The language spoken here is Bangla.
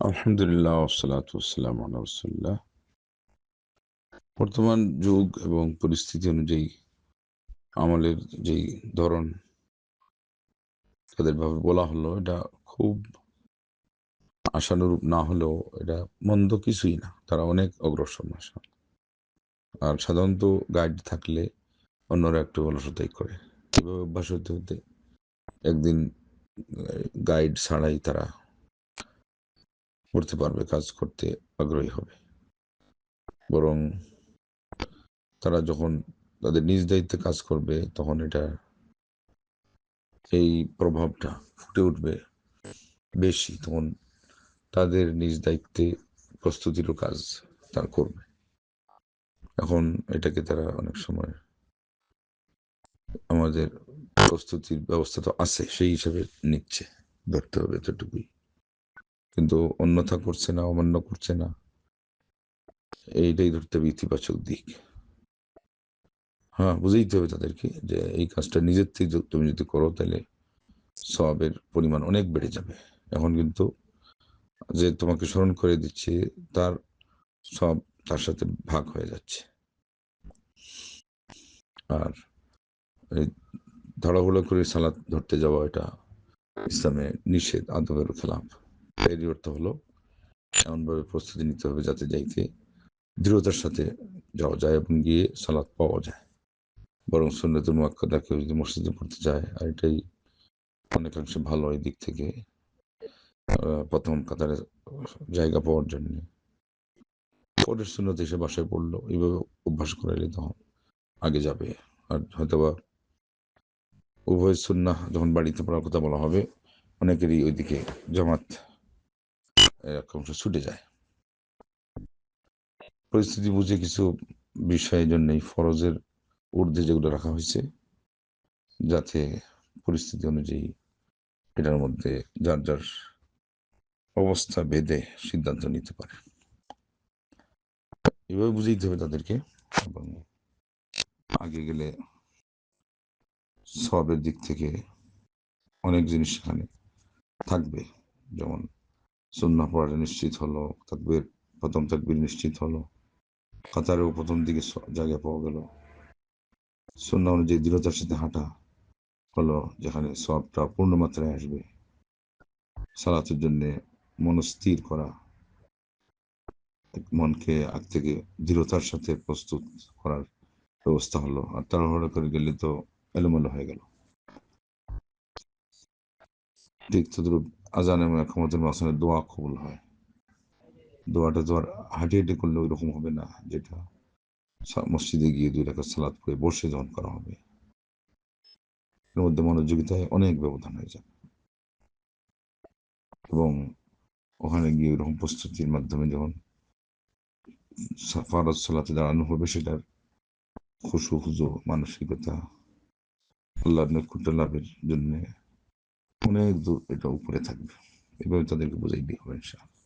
আলহামদুলিল্লাহ ওসালাত রসুল্লাহ বর্তমান যুগ এবং পরিস্থিতি অনুযায়ী আমলের যেই ধরন, তাদেরভাবে বলা হলো, এটা খুব আশানুরূপ না হলেও এটা মন্দ কিছুই না। তারা অনেক অগ্রসর মাসা আর সাধারণত গাইড থাকলে অন্যরা একটু অলসতাই করে। এভাবে অভ্যাস হতে হতে একদিন গাইড ছাড়াই তারা করতে পারবে কাজ করতে আগ্রহী হবে। বরং তারা যখন তাদের নিজ দায়িত্বে কাজ করবে, তখন এটা এই প্রভাবটা ফুটে উঠবে বেশি। তখন তাদের নিজ দায়িত্বে প্রস্তুতিরও কাজ তারা করবে। এখন এটাকে তারা অনেক সময় আমাদের প্রস্তুতির ব্যবস্থা তো আছে, সেই হিসাবে নিচ্ছে। ধরতে হবে এতটুকুই। কিন্তু অন্যথা করছে না, অমান্য করছে না। এইটাই ধরতে হবে ইতিবাচক দিক। হ্যাঁ বুঝেইতে হবে তাদেরকে যে এই কাজটা নিজের থেকে তুমি যদি করো তাহলে সবের পরিমাণ অনেক বেড়ে যাবে। এখন কিন্তু যে তোমাকে স্মরণ করে দিচ্ছে তার সব তার সাথে ভাগ হয়ে যাচ্ছে। আর ধড়াহুড়ো করে সালাদ ধরতে যাওয়া এটা ইসলামে নিষেধ, আদবের খেলাফ। এরই অর্থ হলো। এমনভাবে প্রস্তুতি নিতে হবে যাতে যাইতে দৃঢ়তার সাথে যাওয়া যায় এবং গিয়ে সালাদ পাওয়া যায়। বরং সুন্নতুল মোয়াক্কাদা কেউ যদি মসজিদে পড়তে যায়, আর এটাই অনেকাংশে ভালো এই দিক থেকে প্রথম কাতারে জায়গা পাওয়ার জন্য। পরের সুন্নত এসে বাসায় পড়ল, এইভাবে অভ্যাস করাইলে তখন আগে যাবে। আর হয়তোবা উভয় সুন্না যখন বাড়িতে পড়ার কথা বলা হবে, অনেকেরই ওইদিকে জামাত এরকম ছুটে যায়। পরিস্থিতি বুঝে কিছু বিষয়ের জন্যই ফরজের ঊর্ধ্বে যেগুলো রাখা হয়েছে, যাতে পরিস্থিতি অনুযায়ী এটার মধ্যে যার যার অবস্থা ভেদে সিদ্ধান্ত নিতে পারে। এভাবে বুঝে দিতে হবে তাদেরকে এবং আগে গেলে সবের দিক থেকে অনেক জিনিস সেখানে থাকবে, যেমন সুন্না পড়াটা নিশ্চিত হলো, তাকবির, প্রথম তাকবির নিশ্চিত হলো, কাতারেও প্রথম দিকে জায়গা পাওয়া গেল। সুন্না অনুযায়ী দৃঢ়তার সাথে হাঁটা হলো, যেখানে সবটা পূর্ণ মাত্রায় আসবে। সালাতের জন্যে মনস্থির করা, মনকে আগ থেকে দৃঢ়তার সাথে প্রস্তুত করার ব্যবস্থা হলো, আর তাড়াহুড়ো করে গেলে তো এলোমেলো হয়ে গেল। ঠিক তদ্রুপ আজান এবং একমতের মাঝখানে দোয়া কবুল হয়। দোয়াটা তো আর হাঁটি হাঁটি করলে ওই রকম হবে না, যেটা মসজিদে গিয়ে দুই টাকা সালাদ করে বসে যখন করা হবে। এর মধ্যে মনোযোগিতায় অনেক ব্যবধান হয়ে যাবে এবং ওখানে গিয়ে ওইরকম প্রস্তুতির মাধ্যমে যখন ফারজ সালাতে দাঁড়ানো হবে, সেটার খুশু খুজু মানসিকতা আল্লাহ নৈকুট্য লাভের জন্য অনেক দূর এটা উপরে থাকবে। এভাবে তাদেরকে বোঝাই দিয়ে হবে ইনশাআল্লাহ।